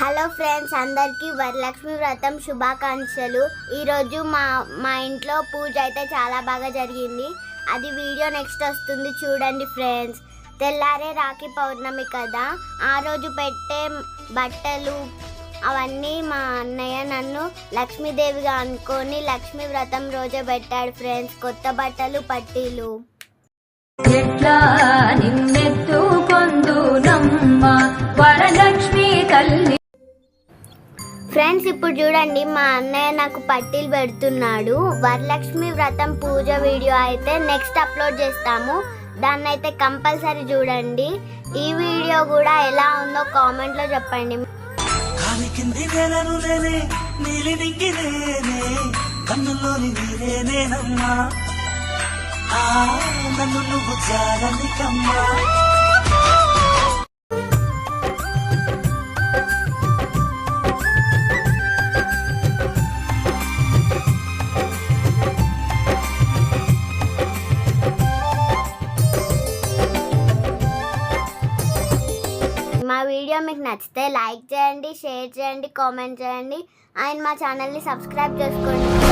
Hello friends అందరికీ వరలక్ష్మి వ్రతం శుభాకాంక్షలు. ఈరోజు మా మా ఇంట్లో పూజ అయితే చాలా బాగా జరిగింది. అది వీడియో నెక్స్ట్ వస్తుంది చూడండి ఫ్రెండ్స్ తెల్లారే రాఖీ పౌర్ణమి కదా. ఆ రోజు పెట్టే బట్టలు అవన్నీ మా అన్నయ్య నన్ను లక్ష్మీదేవిగా అనుకొని లక్ష్మీ వ్రతం రోజే పెట్టాడు ఫ్రెండ్స్ కొత్త బట్టలు పట్టీలు. ఎట్లా నిన్నెత్తు ఫ్రెండ్స్ ఇప్పుడు చూడండి మా అన్నయ్య నాకు పట్టీలు పెడుతున్నాడు. వరలక్ష్మి వ్రతం పూజ వీడియో అయితే నెక్స్ట్ అప్లోడ్ చేస్తాము. దాన్ని అయితే కంపల్సరీ చూడండి. ఈ వీడియో కూడా ఎలా ఉందో కామెంట్లో చెప్పండి. కాలి కింది వీడియో మీకు నచ్చితే లైక్ చేయండి షేర్ చేయండి కామెంట్ చేయండి. అండ్ మా ఛానల్ని సబ్స్క్రైబ్ చేసుకోండి.